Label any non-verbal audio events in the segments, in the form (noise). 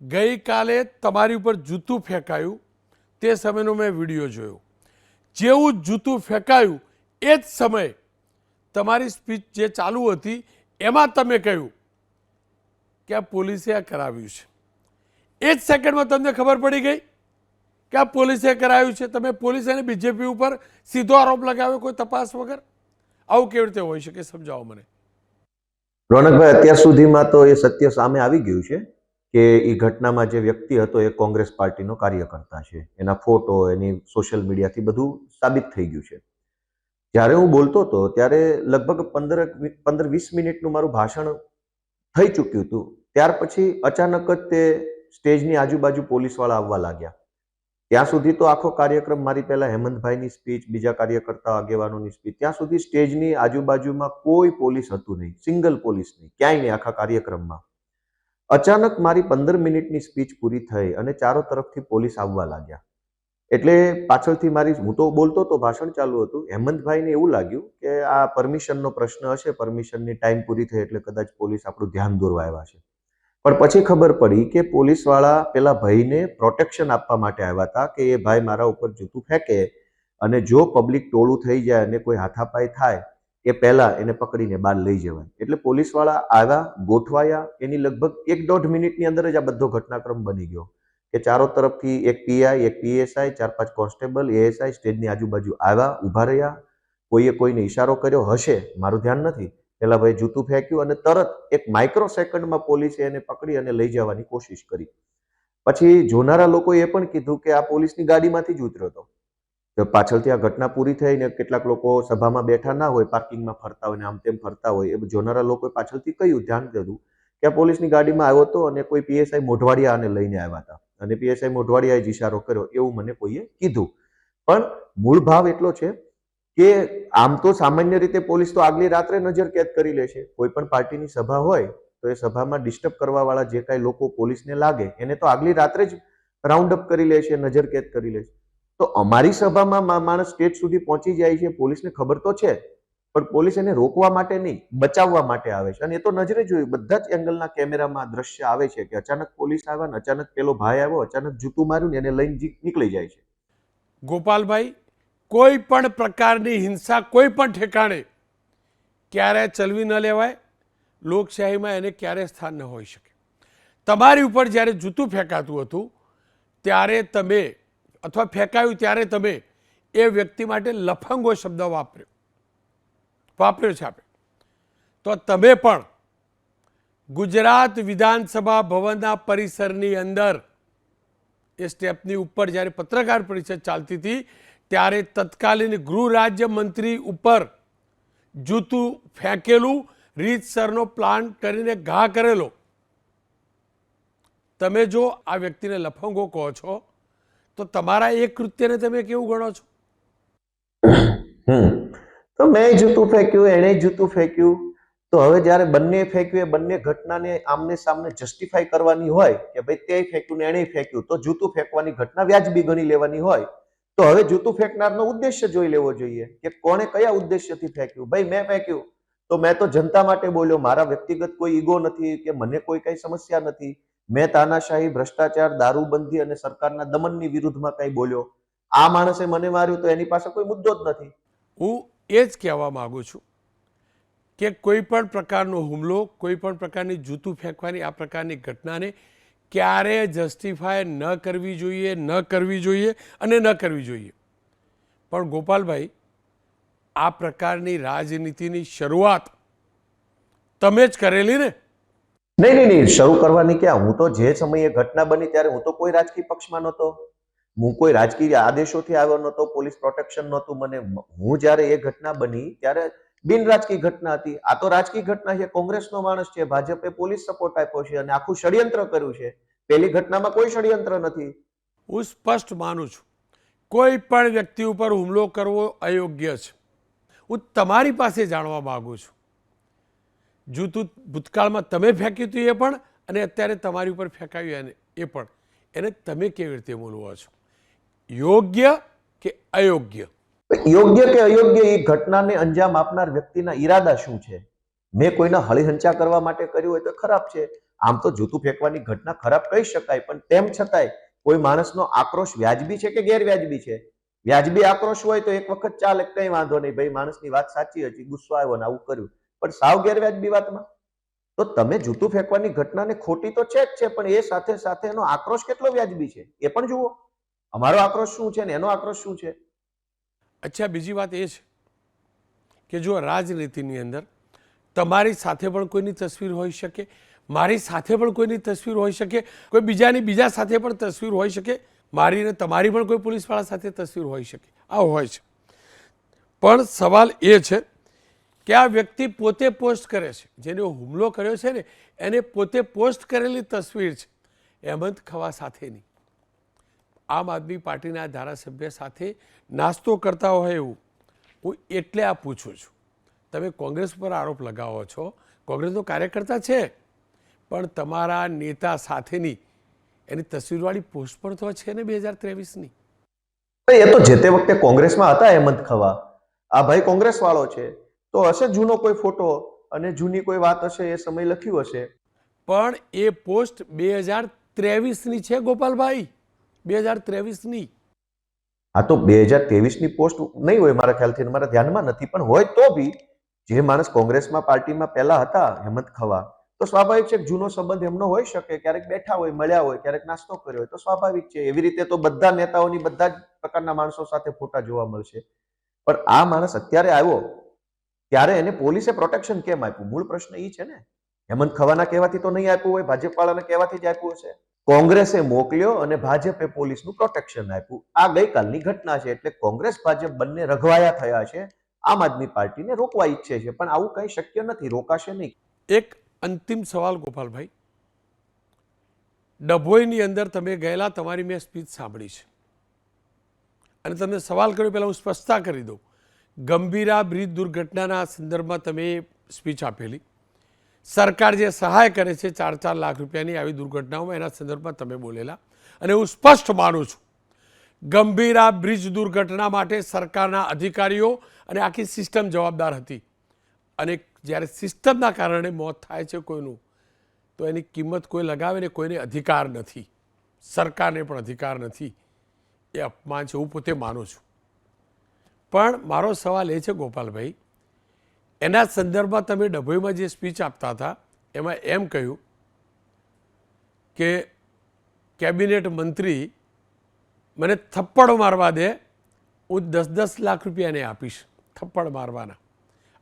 ગઈકાલે તમારી ઉપર જૂતું ફેંકાયું. તે સમયનો મેં વીડિયો જોયો. જેવું જૂતું ફેંકાયું, એ જ સમયે તમારી સ્પીચ જે ચાલુ હતી, એમાં તમે કહ્યું કે આ પોલીસે આ કરાવ્યું છે. એ જ સેકન્ડમાં તમને ખબર પડી ગઈ કે આ પોલીસે કરાવ્યું છે. તમે પોલીસ અને બીજેપી ઉપર સીધો આરોપ લગાવ્યો કોઈ તપાસ વગર? આવું કેવી રીતે હોઈ શકે સમજાવો મને? રોનકભાઈ, અત્યાર સુધીમાં તો એ સત્ય સામે આવી ગયું છે. કે એ ઘટનામાં જે વ્યક્તિ હતો એ કોંગ્રેસ પાર્ટીનો કાર્યકર્તા છે. એના ફોટો, એની સોશિયલ મીડિયાથી બધું સાબિત થઈ ગયું છે. જ્યારે હું બોલતો હતો, ત્યારે લગભગ પંદર પંદર વીસ મિનિટનું મારું ભાષણ થઈ ચૂક્યું હતું. ત્યાર પછી અચાનક જ તે સ્ટેજની આજુબાજુ પોલીસવાળા આવવા લાગ્યા. ત્યાં સુધી તો આખો કાર્યક્રમ મારી પહેલાં હેમંતભાઈની સ્પીચ, બીજા કાર્યકર્તા આગેવાનોની સ્પીચ, ત્યાં સુધી સ્ટેજની આજુબાજુમાં કોઈ પોલીસ હતું નહીં. સિંગલ પોલીસ નહીં. ક્યાંય નહીં, આખા કાર્યક્રમમાં. અચાનક મારી પંદર મિનિટની સ્પીચ પૂરી થઈ અને ચારો તરફથી પોલીસ આવવા લાગ્યા. એટલે પાછળથી મારી હું તો બોલતો તો ભાષણ ચાલુ હતું. હેમંતભાઈને એવું લાગ્યું કે આ પરમિશનનો પ્રશ્ન હશે, પરમિશનની ટાઈમ પૂરી થઈ એટલે કદાચ પોલીસ આપણું ધ્યાન દોરવા આવ્યા છે. પણ પછી ખબર પડી કે પોલીસવાળા પેલા ભાઈને પ્રોટેક્શન આપવા માટે આવ્યા હતા કે એ ભાઈ મારા ઉપર જૂતું ફેંકે અને જો પબ્લિક ટોળું થઈ જાય અને કોઈ હાથાપાઈ થાય એ પહેલા એને પકડીને બહાર લઈ જવાય. એટલે પોલીસવાળા આવ્યા ગોઠવાયા. એની લગભગ એક દોઢ મિનિટની અંદર જ આ બધો ઘટનાક્રમ બની ગયો. કે ચારો તરફથી એક પીઆઈ એક પીએસઆઈ ચાર પાંચ કોન્સ્ટેબલ એએસઆઈ સ્ટેજની આજુબાજુ આવ્યા ઊભા રહ્યા. કોઈએ કોઈને ઈશારો કર્યો, હશે, મારું ધ્યાન નથી. પેલા ભાઈ જૂતું ફેંક્યું અને તરત એક માઇક્રો સેકન્ડમાં પોલીસે એને પકડી અને લઈ જવાની કોશિશ કરી. પછી જોનારા લોકોએ એ પણ કીધું કે આ પોલીસની ગાડીમાંથી જ ઉતર્યો હતો. તો પાછળથી આ ઘટના પૂરી થઈને કેટલાક લોકો સભામાં બેઠા ના હોય, પાર્કિંગમાં ફરતા હોય ને આમ તેમ ફરતા હોય, એ જોનારા લોકોએ પાછળથી કહ્યું ધ્યાન દીધું કે આ પોલીસની ગાડીમાં આવ્યો હતો અને કોઈ પીએસઆઈ મોઢવાડિયા આને લઈને આવ્યા હતા. અને પીએસઆઈ મોઢવાડિયાએ જ ઇશારો કર્યો, એવું મને કોઈએ કીધું. પણ મૂળ ભાવ એટલો છે કે આમ તો સામાન્ય રીતે પોલીસ તો આગલી રાત્રે નજર કેદ કરી લે છે કોઈ પણ પાર્ટીની સભા હોય તો એ સભામાં ડિસ્ટર્બ કરવા વાળા જે કાંઈ લોકો પોલીસને લાગે, એને તો આગલી રાત્રે જ રાઉન્ડ અપ કરી લે છે નજર કેદ કરી લે છે તો અમારી સભામાં માણસ સ્ટેજ સુધી પહોંચી જાય છે, પોલીસને ખબર તો છે, પણ પોલીસ એને રોકવા માટે નહીં, બચાવવા માટે આવે છે. અને એ તો નજરે જોયું, બધા જ એંગલના કેમેરામાં દ્રશ્ય આવે છે કે અચાનક પોલીસ આવ્યા ને અચાનક પેલો ભાઈ આવ્યો, અચાનક જૂતું માર્યું ને એને લઈને નીકળી જાય છે. ગોપાલભાઈ, કોઈ પણ પ્રકારની હિંસા, કોઈ પણ ઠેકાણે ક્યારે ચલવી ન લેવાય, લોકશાહીમાં એને ક્યારે સ્થાન ન હોઈ શકે. તમારી ઉપર જ્યારે જૂતું ફેંકાતું હતું, ત્યારે તમે અથવા ફેંકાયું ત્યારે તમે એ વ્યક્તિ માટે લફંગો શબ્દ વાપર્યો. વાપર્યો છે આપણે. તો તમે પણ ગુજરાત વિધાનસભા ભવનના પરિસરની અંદર એ સ્ટેપની ઉપર જ્યારે પત્રકાર પરિષદ ચાલતી હતી, ત્યારે તત્કાલીન ગૃહ રાજ્ય મંત્રી ઉપર જૂતું ફેંકેલું રીતસરનો પ્લાન કરીને ઘા કરેલો. તમે જો આ વ્યક્તિને લફંગો કહો છો તો તમારા એ કૃત્યને તમે કેવું ગણો છો? તો મેં જૂતું ફેંક્યું, એણે જૂતું ફેંક્યું. તો હવે જ્યારે બંને ફેંક્યું, એ બંને ઘટનાને આમને સામને જસ્ટિફાઈ કરવાની હોય કે ભાઈ તે ફેંક્યું ને એણે ફેંક્યું, તો જૂતું ફેંકવાની ઘટના વ્યાજબી ગણી લેવાની હોય. તો હવે જૂતું ફેંકનારનો ઉદ્દેશ્ય જોઈ લેવો જોઈએ કે કોણે કયા ઉદ્દેશ્યથી ફેંક્યું? ભાઈ મેં ફેંક્યું. તો મેં તો જનતા માટે બોલ્યો, મારા વ્યક્તિગત કોઈ ઈગો નથી કે મને કોઈ કઈ સમસ્યા નથી. મેં તાનાશાહી, ભ્રષ્ટાચાર, દારૂબંધી અને સરકારના દમનની વિરુદ્ધમાં કઈ બોલ્યો? આ માણસે મને માર્યું તો એની પાસે કોઈ મુદ્દો જ નથી. હું એ જ કહેવા માગું છું કે કોઈ પણ પ્રકારનો હુમલો, કોઈ પણ પ્રકારની જૂતું ફેંકવાની આ પ્રકારની ઘટનાને ક્યારે જસ્ટિફાય ન કરવી જોઈએ, ન કરવી જોઈએ અને ન કરવી જોઈએ. પણ ગોપાલભાઈ, આ પ્રકારની રાજનીતિની શરૂઆત તમે જ કરેલી ને? નહીં નહીં નહીં, શરૂ કરવાની ક્યાં? હું તો જે સમયે ઘટના બની ત્યારે હું તો કોઈ રાજકીય પક્ષમાં નહોતો. હું કોઈ રાજકીય આદેશોથી આવ્યો નહોતો, પોલીસ પ્રોટેક્શન નહોતું મને. હું જ્યારે એ ઘટના બની ત્યારે બિન રાજકીય ઘટના હતી. આ તો રાજકીય ઘટના છે, કોંગ્રેસનો માણસ છે, ભાજપે પોલીસ સપોર્ટ આપ્યો છે અને આખું ષડયંત્ર કર્યું છે. પેલી ઘટનામાં કોઈ ષડયંત્ર નથી. હું સ્પષ્ટ માનું છું, કોઈ પણ વ્યક્તિ ઉપર હુમલો કરવો અયોગ્ય છે. હું તમારી પાસે જાણવા માગું છું. જૂતું ભૂતકાળમાં તમે ફેંક્યું હતું એ પણ, અને અત્યારે તમારી ઉપર ફેંકાયું એને, એ પણ. એને તમે કેવી રીતે બોલવો છો? યોગ્ય કે અયોગ્ય? યોગ્ય કે અયોગ્ય એ ઘટનાને અંજામ આપનાર વ્યક્તિના ઈરાદા શું છે? મેં કોઈના હળીહંચા કરવા માટે કર્યું હોય તો ખરાબ છે. આમ તો જૂતું ફેંકવાની ઘટના ખરાબ કહી શકાય, પણ તેમ છતાંય કોઈ માણસનો આક્રોશ વ્યાજબી છે કે ગેરવ્યાજબી છે? વ્યાજબી આક્રોશ હોય તો એક વખત ચાલે, કઈ વાંધો નહીં. ભાઈ, માણસની વાત સાચી હતી, ગુસ્સો આવ્યો ને આવું કર્યું. પણ સાવ ગેરવ્યાજબી વાતમાં. તો તમે જૂતું ફેંકવાની ઘટનાને ખોટી તો છે જ છે, પણ એ સાથે સાથે એનો આક્રોશ કેટલો વ્યાજબી છે? એ પણ જુઓ. અમારો આક્રોશ શું છે ને એનો આક્રોશ શું છે? અચ્છા, બીજી વાત એ છે કે જો રાજનીતિની અંદર તમારી સાથે પણ કોઈની તસવીર હોઈ શકે, મારી સાથે પણ કોઈની તસવીર હોઈ શકે, કોઈ બીજાની બીજા સાથે પણ તસવીર હોઈ શકે, મારી ને તમારી પણ કોઈ પોલીસવાળા સાથે તસવીર હોઈ શકે. આ હોય છે. પણ સવાલ એ છે કે આ વ્યક્તિ પોતે પોસ્ટ કરે છે. જેને હુમલો કર્યો છે ને, એને પોતે પોસ્ટ કરેલી તસવીર છે. હેમંત ખવા સાથેની. આમ આદમી પાર્ટીના ધારાસભ્ય સાથે નાસ્તો કરતા હોય એવું. હું એટલે આ પૂછું છું. તમે કોંગ્રેસ પર આરોપ લગાવો છો. કોંગ્રેસનો કાર્યકર્તા છે. પણ તમારા નેતા સાથેની એની તસવીરવાળી પોસ્ટ પણ તો છે ને બે હજાર ત્રેવીસની. એ તો જે તે વખતે કોંગ્રેસમાં હતા હેમંત ખવા. આ ભાઈ કોંગ્રેસ વાળો છે. તો હશે જૂનો કોઈ ફોટો અને જૂની કોઈ વાત હશે એ સમય લખ્યું હશે? પણ એ પોસ્ટ બે હજાર ત્રેવીસની છે ગોપાલભાઈ. બે હજાર ત્રેવીસની. આ તો બે હજારની પોસ્ટ નહીં હોય મારા ખ્યાલથી મારા ધ્યાનમાં નથી પણ હોય તો બી જે માણસ કોંગ્રેસમાં પાર્ટીમાં પહેલા હતા હેમંત ખવા તો સ્વાભાવિક છે જૂનો સંબંધ એમનો હોઈ શકે ક્યારેક બેઠા હોય મળ્યા હોય ક્યારેક નાસ્તો કર્યો હોય તો સ્વાભાવિક છે. એવી રીતે તો બધા નેતાઓની બધા જ પ્રકારના માણસો સાથે ફોટા જોવા મળશે. પણ આ માણસ અત્યારે આવ્યો ત્યારે એને પોલીસે પ્રોટેક્શન કેમ આપ્યું? મૂળ પ્રશ્ન એ છે ને. હેમંત ખવાના કહેવાથી તો નહીં આપ્યું હોય ભાજપ વાળાના કહેવાથી જ આપ્યું હશે. કોંગ્રેસે મોકલ્યો અને ભાજપે પોલીસનું પ્રોટેક્શન આપ્યું. આ ગઈકાલની ઘટના છે એટલે કોંગ્રેસ, ભાજપ બંને રઘવાયા થયા છે. આમ આદમી પાર્ટીને રોકવા ઈચ્છે છે, પણ આવું કઈ શક્ય નથી, રોકાશે નહીં. એક અંતિમ સવાલ ગોપાલભાઈ. ડભોઈની અંદર તમે ગયેલા, તમારી મેં સ્પીચ સાંભળી છે. અને તમને સવાલ કર્યો, પહેલાં હું સ્પષ્ટતા કરી દઉં. ગંભીરા બ્રિજ દુર્ઘટનાના સંદર્ભમાં તમે સ્પીચ આપેલી. સરકાર જે સહાય કરે છે ચાર ચાર લાખ રૂપિયાની આવી દુર્ઘટનાઓમાં, એના સંદર્ભમાં તમે બોલેલા. અને હું સ્પષ્ટ માનું છું, ગંભીરા બ્રિજ દુર્ઘટના માટે સરકારના અધિકારીઓ અને આખી સિસ્ટમ જવાબદાર હતી. અને જ્યારે સિસ્ટમના કારણે મોત થાય છે કોઈનું, તો એની કિંમત કોઈ લગાવે ને કોઈને અધિકાર નથી. સરકારને પણ અધિકાર નથી. એ અપમાન છે, હું પોતે માનું છું. પણ મારો સવાલ એ છે, ગોપાલભાઈ, એના સંદર્ભમાં તમે ડભોઈમાં જે સ્પીચ આપતા હતા, એમાં એમ કહ્યું કે કેબિનેટ મંત્રી મને થપ્પડ મારવા દે, હું દસ દસ લાખ રૂપિયાને આપીશ થપ્પડ મારવાના.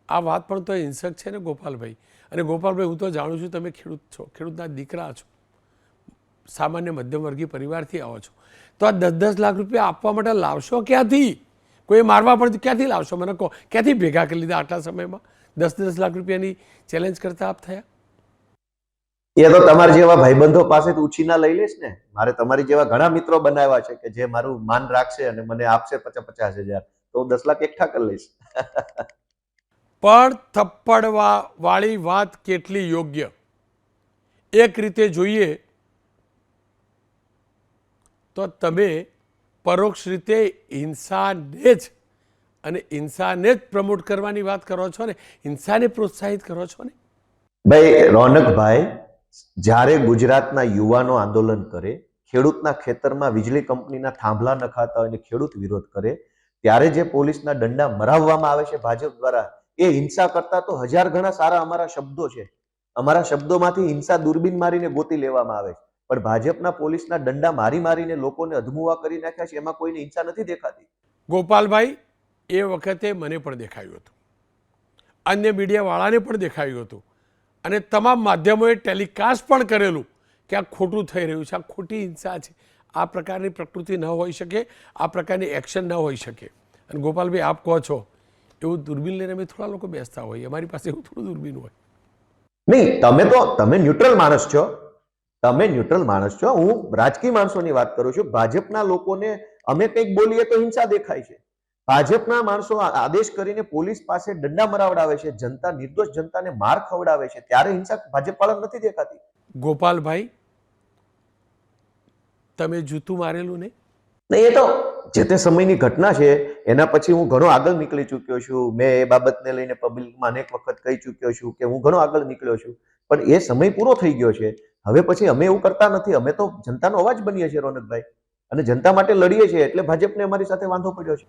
આ વાત પણ તો હિંસક છે ને, ગોપાલભાઈ? અને ગોપાલભાઈ, હું તો જાણું છું તમે ખેડૂત છો, ખેડૂતના દીકરા છો, સામાન્ય મધ્યમવર્ગીય પરિવારથી આવો છો. તો આ દસ દસ લાખ રૂપિયા આપવા માટે લાવશો ક્યાંથી? કોઈ મારવા પડે ક્યાંથી લાવશો? મને કહો ક્યાંથી ભેગા કરી લીધા આટલા સમયમાં? દસ દસ લાખ રૂપિયાની ચેલેન્જ કરતા આપ થયા? એ તો તમારા જેવા ભાઈબંધો પાસેથી ઉછીના લઈ લઈશ ને. મારે તમારી જેવા ઘણા મિત્રો બનાવ્યા છે કે જે મારું માન રાખશે અને મને આપશે પચાસ પચાસ હજાર. તો હું દસ લાખ એકઠા કરી લઈશ. (laughs) પણ થપ્પડવા વાળી વાત કેટલી યોગ્ય? એક રીતે જોઈએ તો તમે પરોક્ષ રીતે હિંસાને જ અને હિંસાને જ પ્રમોટ કરવાની વાત કરો છો ને? હિંસાને પ્રોત્સાહિત કરો છો ને? ભાઈ, રોનકભાઈ, જ્યારે ગુજરાતના યુવાનો આંદોલન કરે, ખેડૂતના ખેતરમાં વીજળી કંપનીના થાંભલા નખાતા હોય અને ખેડૂત વિરોધ કરે, ત્યારે જે પોલીસના દંડા મરાવવામાં આવે છે ભાજપ દ્વારા, એ હિંસા કરતા તો હજાર ગણા સારા અમારા શબ્દો છે. અમારા શબ્દોમાંથી હિંસા દૂરબીન મારીને ગોતી લેવામાં આવે છે. પણ ભાજપના પોલીસના દંડા મારી મારીને લોકોને અધમુવા કરી નાખ્યા છે એમાં કોઈને હિંસા નથી દેખાતી. ગોપાલભાઈ એ વખતે મને પણ દેખાયું હતું. અન્ય મીડિયાવાળાને પણ દેખાયું હતું. અને તમામ માધ્યમોએ ટેલિકાસ્ટ પણ કરેલું કે આ ખોટું થઈ રહ્યું છે આ ખોટી હિંસા છે. આ પ્રકારની પ્રકૃતિ ન હોઈ શકે આ પ્રકારની એક્શન ન હોઈ શકે. અને ગોપાલભાઈ આપ કહો છો એવું દૂરબીન લઈને અમે થોડા લોકો બેસતા હોઈએ અમારી પાસે એવું થોડું દૂરબીન હોય. નહીં તમે તો તમે ન્યુટ્રલ માણસ છો. તમે ન્યુટ્રલ માણસ છો. હું રાજકીય માણસોની વાત કરું છું. ભાજપના લોકોને અમે કંઈક બોલીએ તો હિંસા દેખાય છે. ભાજપના માણસો આદેશ કરીને પોલીસ પાસે દંડા મરાવડાવે છે. જનતા નિર્દોષ જનતાને માર ખવડાવે છે. ત્યારે હિંસા ભાજપ વાળા નથી દેખાતી. ગોપાલભાઈ તમે જૂતું મારેલું ને? નહીં એ તો જે તે સમયની ઘટના છે એના પછી હું ઘણો આગળ નીકળી ચૂક્યો છું. મેં એ બાબતને લઈને પબ્લિકમાં અનેક વખત કહી ચૂક્યો છું કે હું ઘણો આગળ નીકળ્યો છું. પણ એ સમય પૂરો થઈ ગયો છે. હવે પછી અમે એવું કરતા નથી. અમે તો જનતાનો અવાજ બનીએ છીએ, રોનકભાઈ. અને જનતા માટે લડીએ છીએ, એટલે ભાજપને અમારી સાથે વાંધો પડ્યો છે.